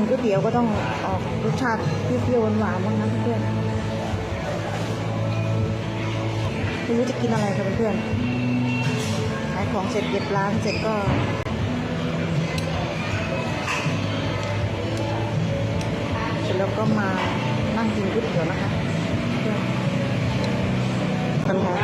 นก๋วยเตี๋ยวก็ต้องออกรสชาติเปรี้ยวๆหวานๆบ้างนะเพื่อนๆไม่รู้จะกินอะไรค่ะเพื่อนขายของเสร็จเก็บร้านเสร็จก็เสร็จแล้วก็มานั่งกินก๋วยเตี๋ยวนะคะเพื่อนกันค่ะ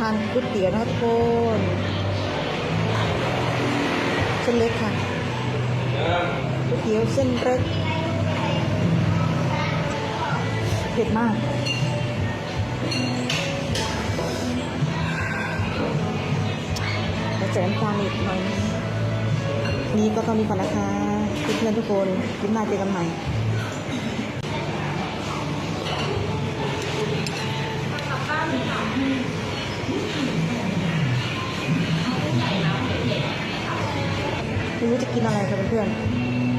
ทานก๋วยเตี๋ยวนะทุกคนเส้นเล็กค่ะก๋วยเตี๋ยวเส้นเล็กเผ็ดมากแล้วแสมตามอีกหน่อยนี่ก็ต้องมีก่อนนะคะเพื่อนๆทุกคนคลิปหน้าเจอกันใหม่ จะกินอะไรค่ะเพื่อน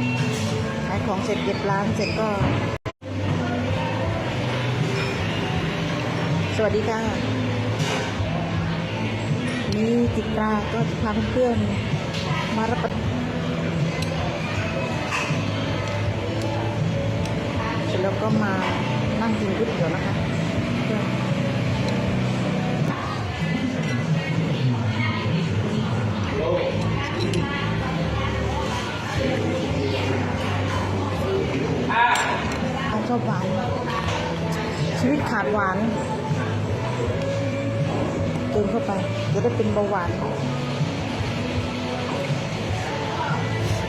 ๆขายของเสร็จเก็บร้านเสร็จก็ สวัสดีค่ะนี่จิตราก็จะพาเพื่อนมารับประเสร็จแล้วก็มานั่งกินก๋วยเตี๋ยวนะคะ ชอบหวาน ชีวิตขาดหวานเติมเข้าไป จะได้เป็นเบาหวาน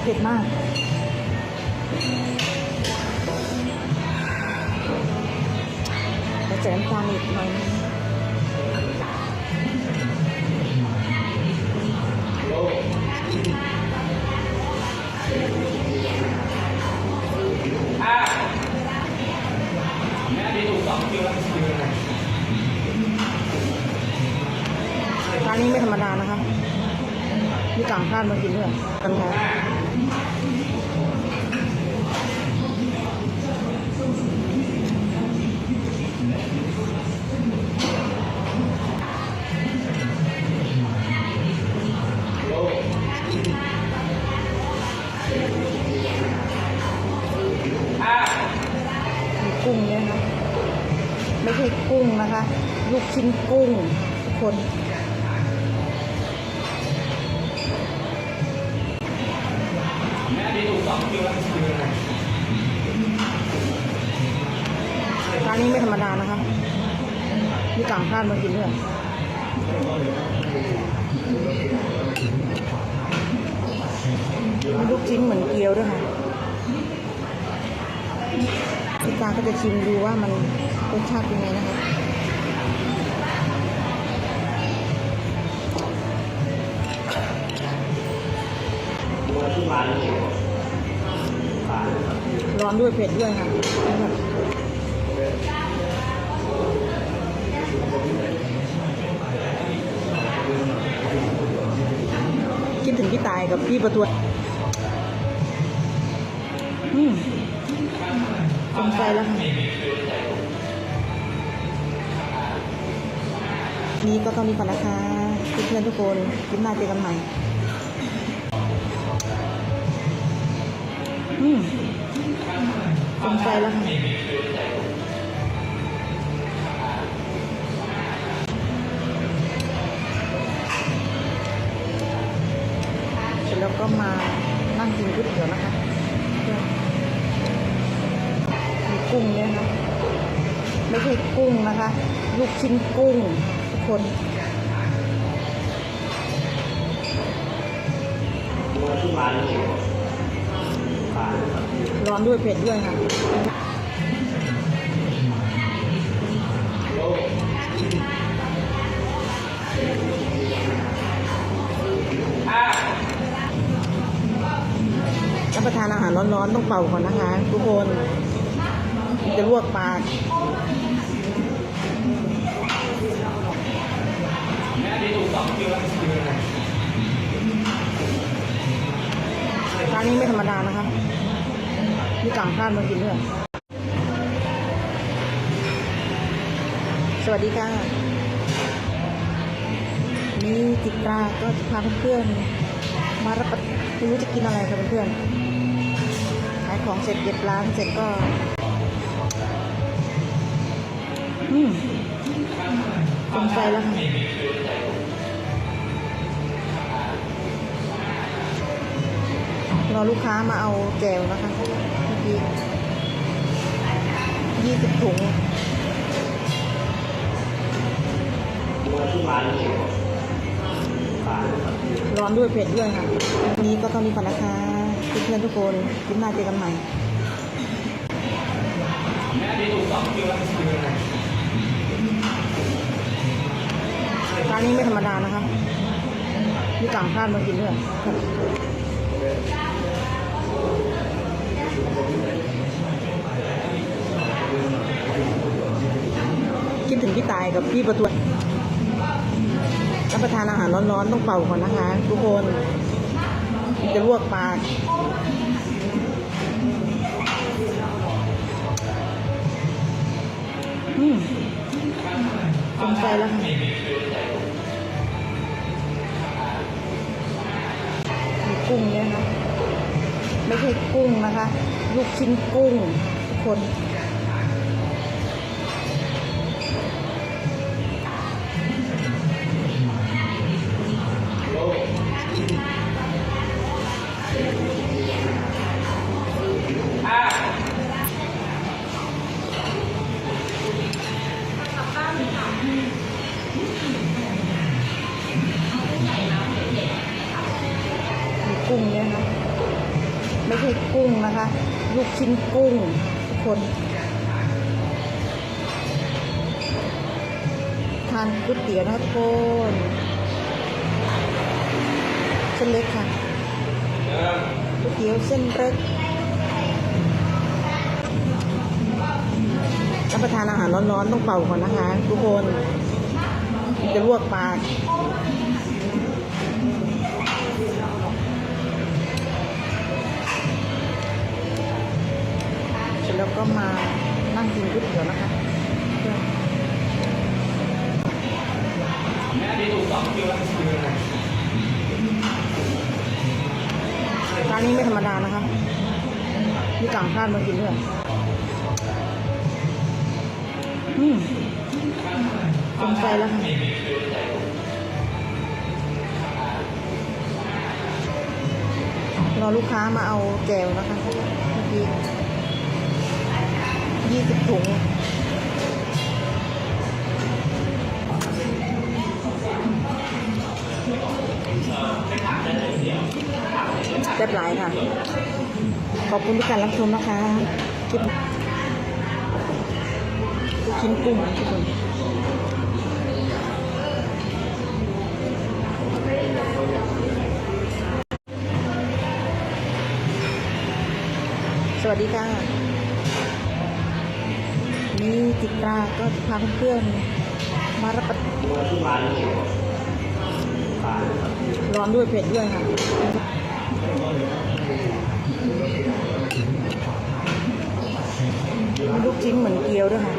เผ็ดมากแต่แสมตามอีกหน่อย นี้ไม่ธรรมดานะคะมีต่างชาติมากินด้วยกันค่ะกุ้งเนี่ยนะไม่ใช่กุ้งนะคะ ลูกชิ้นกุ้งทุกคน นี้ไม่ธรรมดานะคะมีต่างชาติมากินด้วยมีลูกชิ้นเหมือนเกี๊ยวด้วยค่ะพี่ตาก็จะชิมดูว่ามันรสชาติเป็นไงนะคะร้อนด้วยเผ็ดด้วยค่ะ ดถึงพี่ตายกับพี่ประตวนอืมสงใจแล้วค่ะนี่ก็ต้องมีก่อนนะคะเพื่อนๆทุกคนคลิปหน้าเจอกันใหม่อืมสนใจแล้วค่ะ กุ้งเนี่ยนะไม่ใช่กุ้งนะคะ ลูกชิ้นกุ้งทุกคนร้อนด้วยเผ็ดด้วยค่ะรับประทานอาหารร้อนๆ ต้องเป่าก่อนนะคะ ทุกคนมัน จะลวกปากร้านนี้ไม่ธรรมดานะคะมีต่างชาติมากินด้วยสวัสดีค่ะนี่จิตราก็พาเพื่อนๆมารับประไม่รู้จะกินอะไรค่ะเพื่อนๆขายของเสร็จเก็บร้านเสร็จก็ สนใจแล้วค่ะรอลูกค้ามาเอาแจวนะคะเมื่อกี้ยี่สิบถุงร้อนด้วยเผ็ดด้วยค่ะ วันนี้ก็เท่านี้ก่อนนะคะเพื่อนๆทุกคนคลิปหน้าเจอกันใหม่านนี้ไม่ธรรมดานะคะมีต่างชาติมากินด้วยคิดถึงพี่ตายกับพี่ประตวนรับประทานอาหารร้อนๆ ต้องเป่าก่อนนะคะ ทุกคนมันจะลวกปากอืมสนใจแล้วค่ะ กุ้งเนี่ยนะไม่ใช่กุ้งนะคะ ลูกชิ้นกุ้งทุกคน กุ้งเนี่ยนะไม่ใช่กุ้งนะคะ ลูกชิ้นกุ้งทุกคน ทานก๋วยเตี๋ยวนะทุกคนเส้นเล็กค่ะก๋วยเตี๋ยวเส้นเล็กรับประทานอาหารร้อนๆ ต้องเป่าก่อนนะคะ ทุกคนมันจะลวกปาก ร็จแล้วก็มานั่งกินก๋วยเตี๋ยวนะคะเพื่อนร้านนี้ไม่ธรรมดานะคะมีต่างชาติมากินด้วยอืมสนใจแล้วค่ะรอลูกค้ามาเอาแจวนะคะเมื่อกี้ ยี่สิบถุงเรียบร้อยค่ะ ขอบคุณทุกการรับชมนะคะคลิปชิ้นกุ้งทุกคนสวัสดีค่ะ นี่จิตราก็พาเพื่อนมารับประทานร้อนด้วยเผ็ดด้วยค่ะลูกชิ้นเหมือนเกี๊ยวด้วยค่ะ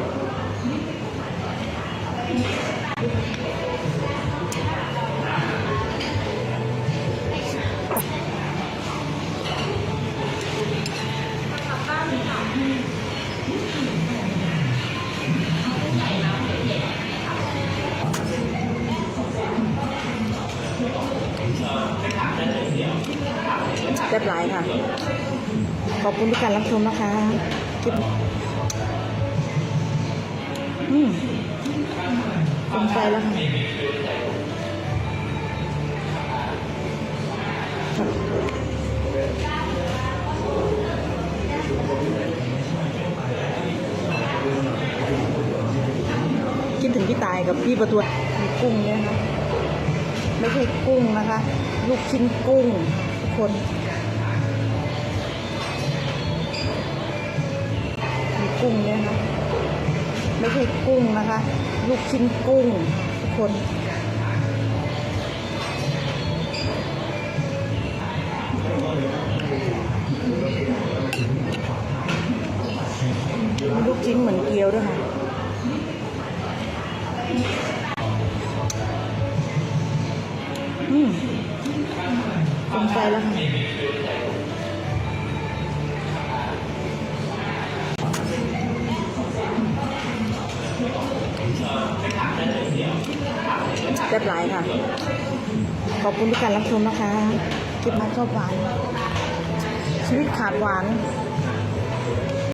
ค่ะ ขอบคุณทุกการรับชมนะคะคลิปอืมสนใจแล้วค่ะคิดถึงพี่ตายกับพี่ประตวนมีกุ้งเนี่ยนะไม่ใช่กุ้งนะคะ ลูกชิ้นกุ้งทุกคน กุ้งเนี่ยนะไม่ใช่กุ้งนะคะ ลูกชิ้นกุ้งทุกคนลูกชิ้นเหมือนเกี๊ยวด้วยค่ะอืมสงสัแล้วค่ะ รียบหลายค่ะ ขอบคุณทุกการรับชมนะคะคลิปมาชอบหวาน ชีวิตขาดหวาน